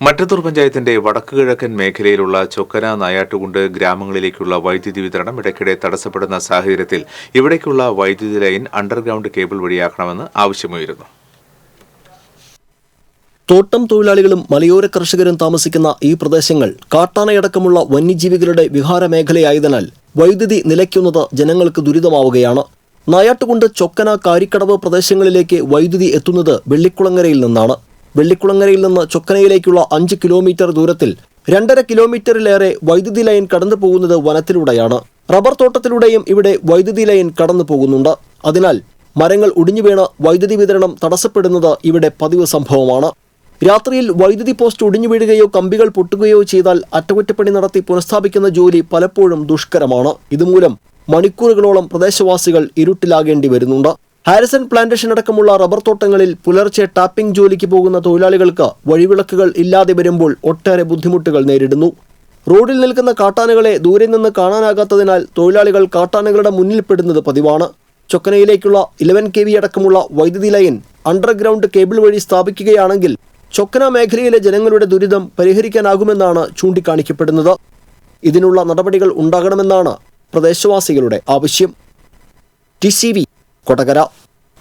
മറ്റത്തൂർ പഞ്ചായത്തിന്റെ വടക്കുകിഴക്കൻ മേഖലയിലുള്ള ചൊക്കന നായാട്ടുകുണ്ട് ഗ്രാമങ്ങളിലേക്കുള്ള വൈദ്യുതി വിതരണം ഇടയ്ക്കിടെ തടസ്സപ്പെടുന്ന സാഹചര്യത്തിൽ ഇവിടേക്കുള്ള വൈദ്യുതി ലൈൻ അണ്ടർഗ്രൗണ്ട് കേബിൾ വഴിയാക്കണമെന്ന് ആവശ്യമുയരുന്നു. തോട്ടം തൊഴിലാളികളും മലയോര കർഷകരും താമസിക്കുന്ന ഈ പ്രദേശങ്ങൾ കാട്ടാനയടക്കമുള്ള വന്യജീവികളുടെ വിഹാര മേഖലയായതിനാൽ വൈദ്യുതി നിലയ്ക്കുന്നത് ജനങ്ങൾക്ക് ദുരിതമാവുകയാണ്. നായാട്ടുകുണ്ട് ചൊക്കന കാരിക്കടവ് പ്രദേശങ്ങളിലേക്ക് വൈദ്യുതി എത്തുന്നത് വെള്ളിക്കുളങ്ങരയിൽ നിന്നാണ്. വെള്ളിക്കുളങ്ങരയിൽ നിന്ന് ചൊക്കനയിലേക്കുള്ള അഞ്ച് കിലോമീറ്റർ ദൂരത്തിൽ രണ്ടര കിലോമീറ്ററിലേറെ വൈദ്യുതി ലൈൻ കടന്നു പോകുന്നത് വനത്തിലൂടെയാണ്. റബ്ബർ തോട്ടത്തിലൂടെയും ഇവിടെ വൈദ്യുതി ലൈൻ കടന്നു പോകുന്നുണ്ട്. അതിനാൽ മരങ്ങൾ ഒടിഞ്ഞു വീണ് വൈദ്യുതി വിതരണം തടസ്സപ്പെടുന്നത് ഇവിടെ പതിവ് സംഭവമാണ്. രാത്രിയിൽ വൈദ്യുതി പോസ്റ്റ് ഒടിഞ്ഞു വീഴുകയോ കമ്പികൾ പൊട്ടുകയോ ചെയ്താൽ അറ്റകുറ്റപ്പണി നടത്തി പുനഃസ്ഥാപിക്കുന്ന ജോലി പലപ്പോഴും ദുഷ്കരമാണ്. ഇതുമൂലം മണിക്കൂറുകളോളം പ്രദേശവാസികൾ ഇരുട്ടിലാകേണ്ടി വരുന്നുണ്ട്. ഹാരിസൺ പ്ലാന്റേഷൻ അടക്കമുള്ള റബ്ബർ തോട്ടങ്ങളിൽ പുലർച്ചെ ടാപ്പിംഗ് ജോലിക്ക് പോകുന്ന തൊഴിലാളികൾക്ക് വഴിവിളക്കുകൾ ഇല്ലാതെ വരുമ്പോൾ ഒട്ടേറെ ബുദ്ധിമുട്ടുകൾ നേരിടുന്നു. റോഡിൽ നിൽക്കുന്ന കാട്ടാനകളെ ദൂരെ നിന്ന് കാണാനാകാത്തതിനാൽ തൊഴിലാളികൾ കാട്ടാനകളുടെ മുന്നിൽപ്പെടുന്നത് പതിവാണ്. ചൊക്കനയിലേക്കുള്ള ഇലവൻ കെ വി അടക്കമുള്ള വൈദ്യുതി ലൈൻ അണ്ടർഗ്രൗണ്ട് കേബിൾ വഴി സ്ഥാപിക്കുകയാണെങ്കിൽ ചൊക്കന മേഖലയിലെ ജനങ്ങളുടെ ദുരിതം പരിഹരിക്കാനാകുമെന്നാണ് ചൂണ്ടിക്കാണിക്കപ്പെടുന്നത്. ഇതിനുള്ള നടപടികൾ ഉണ്ടാകണമെന്നാണ് പ്രദേശവാസികളുടെ ആവശ്യം. T C V Kodakara.